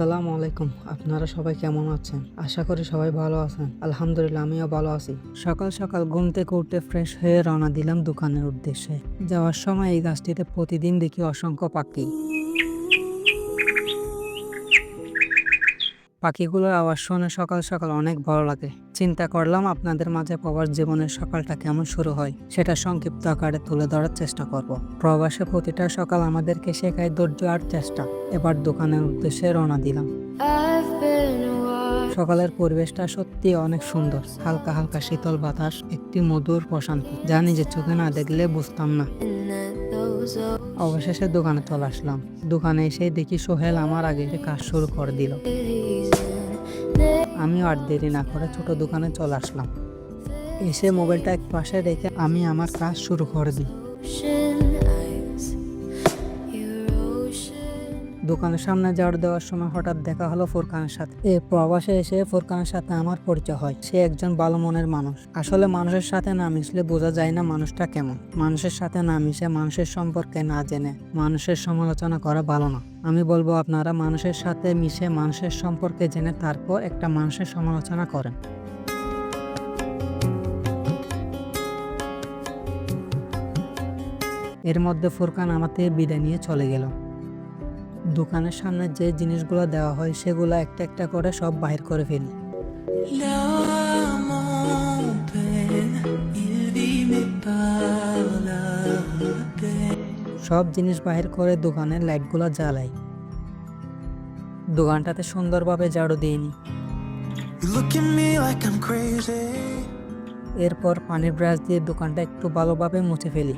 আসসালামু আলাইকুম। আপনারা সবাই কেমন আছেন? আশা করি সবাই ভালো আছেন। আলহামদুলিল্লাহ, আমিও ভালো আছি। সকাল সকাল ঘুম থেকে ফ্রেশ হয়ে রওনা দিলাম দোকানের উদ্দেশ্যে। যাওয়ার সময় এই গাছটিতে প্রতিদিন দেখি অসংখ্য পাখি। পাখিগুলোর আওয়াজ শুনে সকাল সকাল অনেক ভালো লাগে। চিন্তা করলাম আপনাদের মাঝে প্রবাস জীবনের সকালটা কেমন শুরু হয় সেটা সংক্ষিপ্ত আকারে তুলে ধরার চেষ্টা করব। প্রবাসে প্রতিটা সকাল আমাদেরকে শেখায় ধৈর্য আর চেষ্টা। এবার দোকানের উদ্দেশ্যে রওনা দিলাম। সকালের পরিবেশটা সত্যি অনেক সুন্দর। হালকা হালকা শীতল বাতাস একটি মধুর প্রশান্তি যা নিজের চোখে না দেখলে বুঝতাম না। অবশেষে দোকানে চলে আসলাম। দোকানে এসে দেখি সোহেল আমার আগে কাজ শুরু করে দিল। আমিও আর দেরি না করে ছোট দোকানে চলে আসলাম। এসে মোবাইলটা এক পাশে রেখে আমি আমার কাজ শুরু করে দিই। দোকানের সামনে ঝাড় দেওয়ার সময় হঠাৎ দেখা হলো ফোরকানের সাথে। এ প্রবাসে এসে ফোরকানের সাথে আমার পরিচয় হয়। সে একজন ভালো মনের মানুষ। আসলে মানুষের সাথে না মিশলে বোঝা যায় না মানুষটা কেমন। মানুষের সাথে না মিশে মানুষের সম্পর্কে না জেনে মানুষের সমালোচনা করা ভালো না। আমি বলব আপনারা মানুষের সাথে মিশে মানুষের সম্পর্কে জেনে তারপর একটা মানুষের সমালোচনা করেন। এর মধ্যে ফুরকান আমার থেকে বিদায় নিয়ে চলে গেল। দোকানের সামনে যে জিনিসগুলো দেওয়া হয়, সেগুলো একটা একটা করে সব বাহির করে ফেলি। সব জিনিস বাহির করে দোকানের লাইটগুলো জ্বালাই। দোকানটাতে সুন্দরভাবে ঝাড়ু দিইনি এরপর পানির ব্রাশ দিয়ে দোকানটা একটু ভালোভাবে মুছে ফেলি।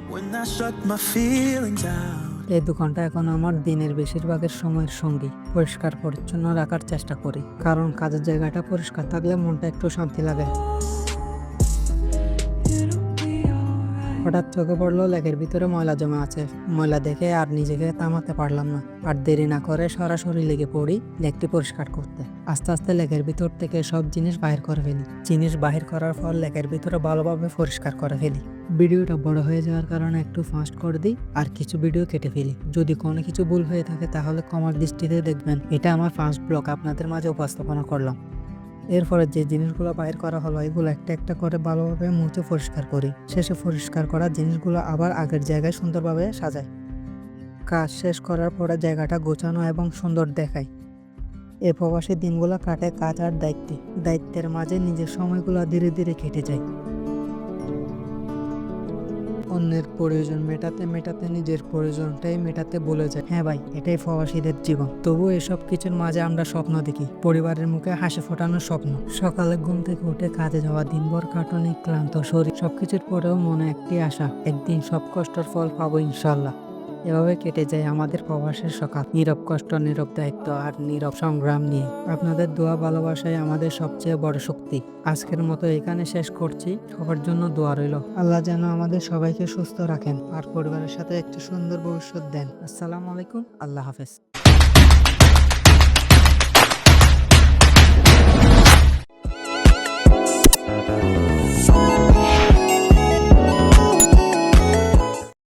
এই দোকানটা এখন আমার দিনের বেশিরভাগের সময়ের সঙ্গে। পরিষ্কার পরিচ্ছন্ন রাখার চেষ্টা করি, কারণ কাজের জায়গাটা পরিষ্কার থাকলে মনটা একটু শান্তি লাগে। হঠাৎ চোখে পড়ল লেকের ভিতরে ময়লা জমা আছে। ময়লা দেখে আর নিজেকে থামাতে পারলাম না। আর দেরি না করে সরাসরি লেগে পড়ি লেকটি পরিষ্কার করতে। আস্তে আস্তে লেকের ভিতর থেকে সব জিনিস বাহির করে ফেলি। জিনিস বাহির করার পর লেকের ভিতরে ভালোভাবে পরিষ্কার করে ফেলি। ভিডিওটা বড় হয়ে যাওয়ার কারণে একটু ফাস্ট করে দিই আর কিছু ভিডিও কেটে ফেলি। যদি কোনো কিছু ভুল হয়ে থাকে তাহলে কমার দৃষ্টিতে দেখবেন। এটা আমার ফার্স্ট ব্লগ, আপনাদের মাঝে উপস্থাপনা করলাম। এরপরে যে জিনিসগুলো বাইর করা হলো, এগুলো একটা একটা করে ভালোভাবে মুছে পরিষ্কার করি। শেষে পরিষ্কার করা জিনিসগুলো আবার আগের জায়গায় সুন্দরভাবে সাজাই। কাজ শেষ করার পরে জায়গাটা গোছানো এবং সুন্দর দেখায় এ প্রবাসী দিনগুলো কাটে কাজ আর দায়িত্বে। দায়িত্বের মাঝে নিজের সময়গুলো ধীরে ধীরে কেটে যায়। অন্যের প্রয়োজন, মেটাতে মেটাতে নিজের প্রয়োজনটাই মেটাতে বলে যায়। হ্যাঁ ভাই, এটাই প্রবাসীদের জীবন। তবু এসব কিছুর মাঝে আমরা স্বপ্ন দেখি। পরিবারের মুখে হাসি ফোটানোর স্বপ্ন। সকালে ঘুম থেকে উঠে কাজে যাওয়া, দিনভর কাটনে ক্লান্ত শরীর। সবকিছুর পরেও মনে একটি আশা, একদিন সব কষ্টের ফল পাবো ইনশাল্লাহ এভাবে কেটে যায় আমাদের প্রবাসের সকাল নীরব কষ্ট, নীরব দায়িত্ব, আর নীরব সংগ্রাম নিয়ে। আপনাদের দোয়া ভালোবাসাই আমাদের সবচেয়ে বড় শক্তি। আজকের মতো এখানে শেষ করছি। সবার জন্য দোয়া রইল। আল্লাহ যেন আমাদের সবাইকে সুস্থ রাখেন, আর পরিবারের সাথে একটি সুন্দর ভবিষ্যৎ দেন। আসসালামু আলাইকুম। আল্লাহ হাফেজ।